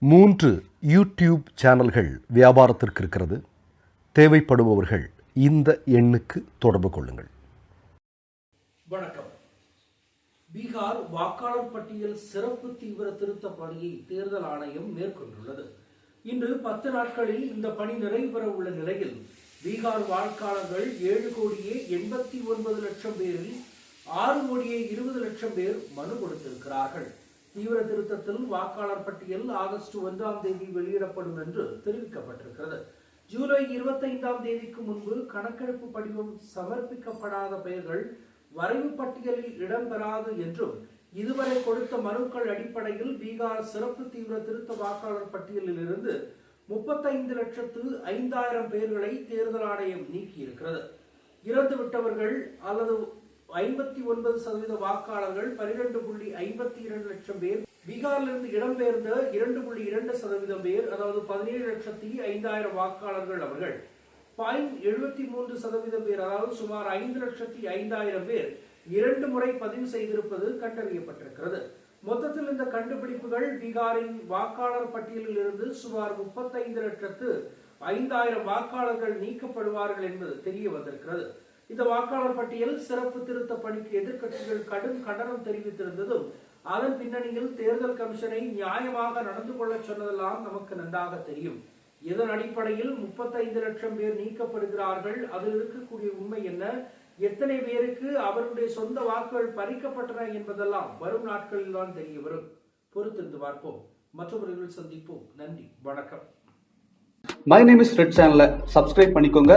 மூன்று யூடியூப் சேனல்கள் வியாபாரத்திற்கு இருக்கிறது. தேவைப்படுபவர்கள் இந்த எண்ணுக்கு தொடர்பு கொள்ளுங்கள். வணக்கம். பீகார் வாக்காளர் பட்டியல் சிறப்பு தீவிர திருத்த பணியை தேர்தல் ஆணையம் மேற்கொண்டுள்ளது. இன்று பத்து நாட்களில் இந்த பணி நிறைவு உள்ள நிலையில் பீகார் வாக்காளர்கள் ஏழு கோடியே எண்பத்தி ஒன்பது லட்சம் பேரில் ஆறு கோடியே இருபது லட்சம் பேர் மனு கொடுத்திருக்கிறார்கள். தீவிர திருத்தத்தில் வாக்காளர் பட்டியல் ஆகஸ்ட் ஒன்றாம் தேதி வெளியிடப்படும் என்று தெரிவிக்கப்பட்டிருக்கிறது. ஜூலை இருபத்தைந்தாம் தேதிக்கு முன்பு கணக்கெடுப்பு படிவம் சமர்ப்பிக்கப்படாத பெயர்கள் வரைவு பட்டியலில் இடம்பெறாது என்றும் இதுவரை கொடுத்த மனுக்கள் அடிப்படையில் பீகார் சிறப்பு தீவிர திருத்த வாக்காளர் பட்டியலில் இருந்து முப்பத்தைந்து லட்சத்து ஐந்தாயிரம் பேர்களை தேர்தல் ஆணையம் நீக்கியிருக்கிறது. இறந்து விட்டவர்கள் அல்லது ஐம்பத்தி ஒன்பது சதவீத வாக்காளர்கள் பனிரெண்டு புள்ளி ஐம்பத்தி இரண்டு லட்சம் பேர். பீகாரிலிருந்து இடம்பெயர்ந்த இரண்டு புள்ளி இரண்டு சதவீதம் பேர் அதாவது பதினேழு லட்சத்தி ஐந்தாயிரம் வாக்காளர்கள் அவர்கள். பாயிண்ட் எழுபத்தி மூன்று சதவீதம் பேர் அதாவது சுமார் ஐந்து லட்சத்தி ஐந்தாயிரம் பேர் இரண்டு முறை பதிவு செய்திருப்பது கண்டறியப்பட்டிருக்கிறது. மொத்தத்தில் இந்த கண்டுபிடிப்புகள் பீகாரின் வாக்காளர் பட்டியலில் இருந்து சுமார் முப்பத்தைந்து லட்சத்து ஐந்தாயிரம் வாக்காளர்கள் நீக்கப்படுவார்கள் என்பது தெரிய வந்திருக்கிறது. இந்த வாக்காளர் பட்டியல் சிறப்பு திருத்த பணிக்கு எதிர்க்கட்சிகள் கடும் கண்டனம் தெரிவித்திருந்ததும் அதன் பின்னணியில் தேர்தல் கமிஷனை நியாயமாக நடந்து கொள்ள சொன்னதெல்லாம் நமக்கு நன்றாக தெரியும். இதன் அடிப்படையில் முப்பத்தைந்து லட்சம் பேர் நீக்கப்படுகிறார்கள். அதில் இருக்கக்கூடிய உண்மை என்ன? எத்தனை பேருக்கு அவருடைய சொந்த வாக்குகள் பறிக்கப்பட்டன என்பதெல்லாம் வரும் நாட்களில் தான் தெரிய வரும். பொறுத்திருந்து பார்ப்போம். மற்றவர்கள் சந்திப்போம். நன்றி. வணக்கம். மை நேம் இஸ் ரெட் சேனலை சப்ஸ்கிரைப் பண்ணிக்கோங்க.